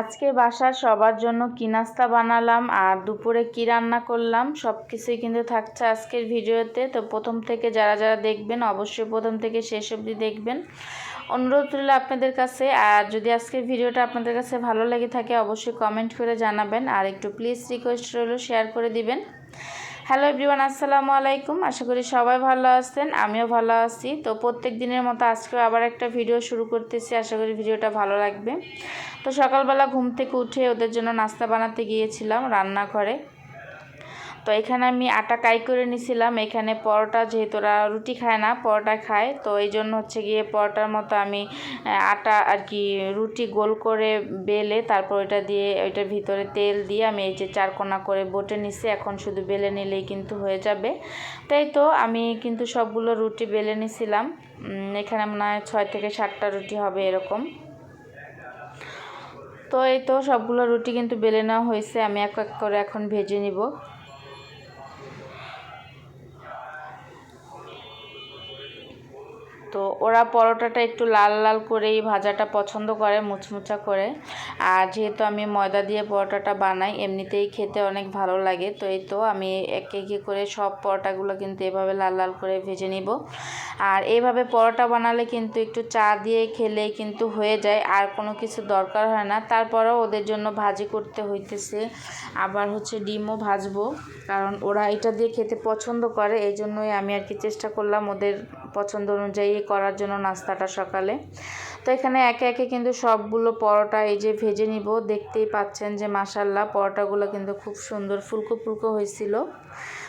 আজকে বাসার সবার জন্য কী নাস্তা বানালাম আর দুপুরে কি রান্না করলাম সব কিছুই কিন্তু থাকছে আজকের ভিডিওতে। তো প্রথম থেকে যারা যারা দেখবেন, অবশ্যই প্রথম থেকে শেষ অবধি দেখবেন। অনুরোধ রইল আপনাদের কাছে, আর যদি আজকের ভিডিওটা আপনাদের কাছে ভালো লেগে থাকে, অবশ্যই কমেন্ট করে জানাবেন। আর একটু প্লিজ রিকোয়েস্ট রইল শেয়ার করে দিবেন। হ্যালো এভরিওয়ান আসসালামু আলাইকুম। আশা করি সবাই ভালো আছেন, আমিও ভালো আছি। তো প্রত্যেক দিনের মতো আজকে আবার একটা ভিডিও শুরু করতেছি। আশা করি ভিডিওটা ভালো লাগবে। তো সকালবেলা ঘুম থেকে উঠে ওদের জন্য নাস্তা বানাতে গিয়েছিলাম রান্নাঘরে। তো এখানে আমি আটা কাই করে নিছিলাম। এখানে পরোটা যেহেতু ওরা রুটি খায় না, পরোটা খায়। তো এই জন্য হচ্ছে গিয়ে পরোটার মতো আমি আটা আর কি রুটি গোল করে বেলে তারপর ওইটা দিয়ে, ওইটার ভিতরে তেল দিয়ে আমি এই যে চারকোনা করে বটে নিছি। এখন শুধু বেলে নিলেই কিন্তু হয়ে যাবে। তাই তো আমি কিন্তু সবগুলো রুটি বেলে নিছিলাম। এখানে মনে হয় ছয় থেকে সাতটা রুটি হবে এরকম। তো এই তো সবগুলো রুটি কিন্তু বেলে নেওয়া হয়েছে। আমি এক এক করে এখন ভেজে নিব। তো ওরা পরোটাটা একটু লাল লাল করেই ভাজাটা পছন্দ করে, মুচমুচা করে। আর যেহেতু আমি ময়দা দিয়ে পরোটাটা বানাই, এমনিতেই খেতে অনেক ভালো লাগে। তো এই তো আমি একে একে করে সব পরোটাগুলো কিন্তু এভাবে লাল লাল করে ভেজে নিব। আর এইভাবে পরোটা বানালে কিন্তু একটু চা দিয়ে খেলে কিন্তু হয়ে যায়, আর কোনো কিছু দরকার হয় না। তারপরেও ওদের জন্য ভাজি করতে হইতেছে। আবার হচ্ছে ডিমও ভাজবো, কারণ ওরা এটা দিয়ে খেতে পছন্দ করে এই জন্যই আমি আর কি চেষ্টা করলাম ওদের পছন্দ অনুযায়ী করার জন্য নাস্তাটা সকালে। তো এখানে একে একে কিন্তু সবগুলো পরোটা এই যে ভেজে নিব। দেখতেই পাচ্ছেন যে মাসাল্লাহ পরোটাগুলো কিন্তু খুব সুন্দর ফুলকো ফুলকো হয়েছিল।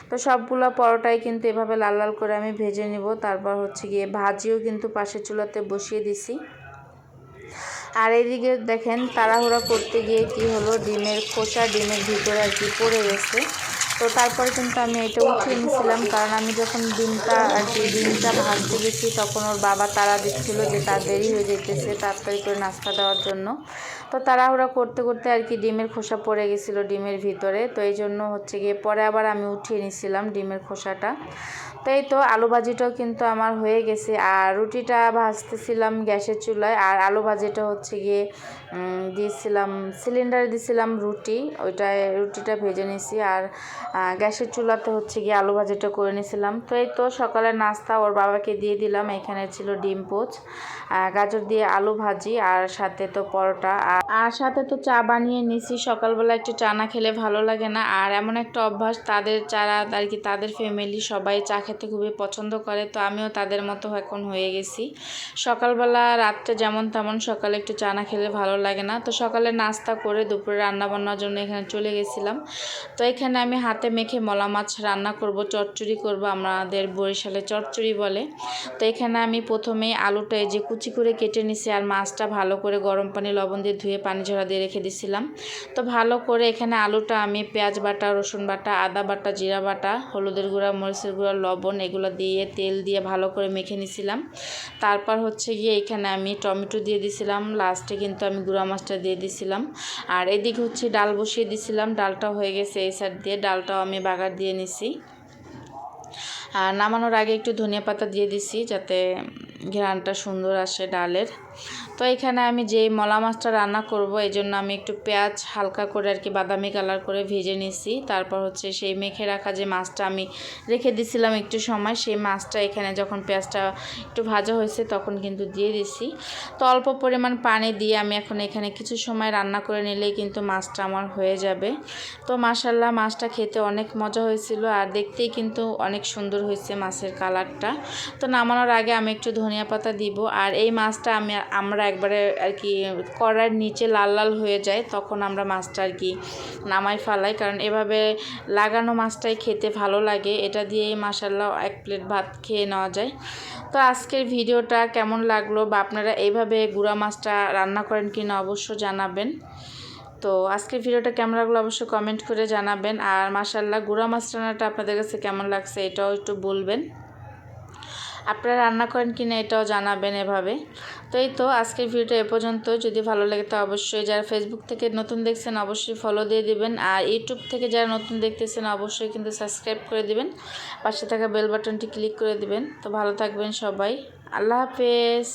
তো সবগুলো পরোটাই কিন্তু এভাবে লাল লাল করে আমি ভেজে নিব। তারপর হচ্ছে গিয়ে ভাজিও কিন্তু পাশের চুলাতে বসিয়ে দিছি। আর এদিকে দেখেন তাড়াহুড়া করতে গিয়ে কি হলো? ডিমের খোসা ডিমের ভিতরে আর কি পড়ে গেছে। তো তারপরে কিন্তু আমি এটা উঠিয়ে নিয়েছিলাম, কারণ আমি যখন ডিমটা আর কি ডিমটা ভাজতে গেছি, তখন ওর বাবা তারা দিচ্ছিল যে তার দেরি হয়ে যেতেছে তাড়াতাড়ি করে নাস্তা দেওয়ার জন্য। তো তাড়াহুড়া করতে করতে আর কি ডিমের খোসা পড়ে গেছিল ডিমের ভিতরে, তো এই জন্য হচ্ছে গিয়ে পরে আবার আমি উঠিয়ে নিয়েছিলাম ডিমের খোসাটা। তো এই তো আলু ভাজিটাও কিন্তু আমার হয়ে গেছে। আর রুটিটা ভাজতেছিলাম গ্যাসের চুলায়, আর আলু ভাজিটা হচ্ছে গিয়ে দিয়েছিলাম, সিলিন্ডারে দিয়েছিলাম রুটি, ওইটায় রুটিটা ভেজে নিয়েছি। আর গ্যাসের চুলাতে হচ্ছে গিয়ে আলু ভাজিটা করে নিয়েছিলাম। তো এই তো সকালের নাস্তা ওর বাবাকে দিয়ে দিলাম, এখানে ছিল ডিম পোচ গাজর দিয়ে আলু ভাজি, আর সাথে তো পরোটা। আর সাথে তো চা বানিয়ে নিছি সকালবেলা একটু চা না খেলে ভালো লাগে না। আর এমন একটা অভ্যাস, তাদের চারা আর কি তাদের ফ্যামিলি সবাই চা খেতে খুবই পছন্দ করে, তো আমিও তাদের মতো এখন হয়ে গেছি। সকালবেলা, রাত্রে যেমন তেমন সকালে একটু চা না খেলে ভালো লাগে না। তো সকালে নাস্তা করে দুপুরে রান্না বান্নার জন্য এখানে চলে গেছিলাম। তো এখানে আমি হাতে মেখে মলা মাছ রান্না করব, চচ্চড়ি করব, আমাদের বরিশালে চচ্চড়ি বলে। তো এখানে আমি প্রথমেই আলুটা এই যে কুচি করে কেটে নিছি আর মাছটা ভালো করে গরম পানি, লবণ দিয়ে ধুয়ে পানি ঝরা দিয়ে রেখে দিছিলাম। তো ভালো করে এখানে আলুটা আমি পেঁয়াজ বাটা, রসুন বাটা, আদা বাটা, জিরা বাটা, হলুদের গুঁড়া, মরিচের গুঁড়া, লবণ এগুলো দিয়ে তেল দিয়ে ভালো করে মেখে নিছিলাম। তারপর হচ্ছে গিয়ে এখানে আমি টমেটো দিয়ে দিছিলাম, লাস্টে কিন্তু আমি গুঁড়া মাছটা দিয়ে দিছিলাম। আর এদিক হচ্ছে ডাল বসিয়ে দিছিলাম, ডালটা হয়ে গেছে এই সাইড দিয়ে, ডালটাও আমি বাগার দিয়ে নিছি। আর নামানোর আগে একটু ধনিয়া পাতা দিয়ে দিছি যাতে ঘ্রানটা সুন্দর আসে ডালের। তো এখানে আমি যেই মলা মাছটা রান্না করব, এই জন্য আমি একটু পেঁয়াজ হালকা করে আর কি বাদামি কালার করে ভেজে নিছি। তারপর হচ্ছে সেই মেখে রাখা যে মাছটা আমি রেখে দিছিলাম একটু সময়, সেই মাছটা এখানে যখন পেঁয়াজটা একটু ভাজা হয়েছে তখন কিন্তু দিয়ে দিছি। তো অল্প পরিমাণ পানি দিয়ে আমি এখন এখানে কিছু সময় রান্না করে নিলেই কিন্তু মাছটা আমার হয়ে যাবে। তো মাসাল্লাহ মাছটা খেতে অনেক মজা হয়েছিল আর দেখতেই কিন্তু অনেক সুন্দর হয়েছে মাছের কালারটা। তো নামানোর আগে আমি একটু ধনিয়া পাতা দিব, আর এই মাছটা আমি আমরা একবারে আর কি কড়াইয়ের নিচে লাল লাল হয়ে যায়, তখন আমরা মাছটা আর কি নামাই ফালাই। কারণ এভাবে লাগানো মাছটাই খেতে ভালো লাগে, এটা দিয়েই মাসাল্লাহ এক প্লেট ভাত খেয়ে নেওয়া যায়। তো আজকের ভিডিওটা কেমন লাগল বা আপনারা এইভাবে গুঁড়া মাছটা রান্না করেন কি না অবশ্য জানাবেন। তো আজকের ভিডিওটা কেমন লাগল অবশ্যই কমেন্ট করে জানাবেন। আর মাসাল্লাহ গুঁড়া মাছ রান্নাটা আপনাদের কাছে কেমন লাগছে এটাও একটু বলবেন। আপনারা রান্না করেন কি না এটাও জানাবেন এভাবে। তো এই তো আজকের ভিডিওটা এ পর্যন্ত। যদি ভালো লাগে তো অবশ্যই যারা ফেসবুক থেকে নতুন দেখছেন অবশ্যই ফলো দিয়ে দিবেন। আর ইউটিউব থেকে যারা নতুন দেখতেছেন অবশ্যই কিন্তু সাবস্ক্রাইব করে দিবেন। পাশে থাকা বেল বাটনটি ক্লিক করে দিবেন। তো ভালো থাকবেন সবাই। আল্লাহ হাফেজ।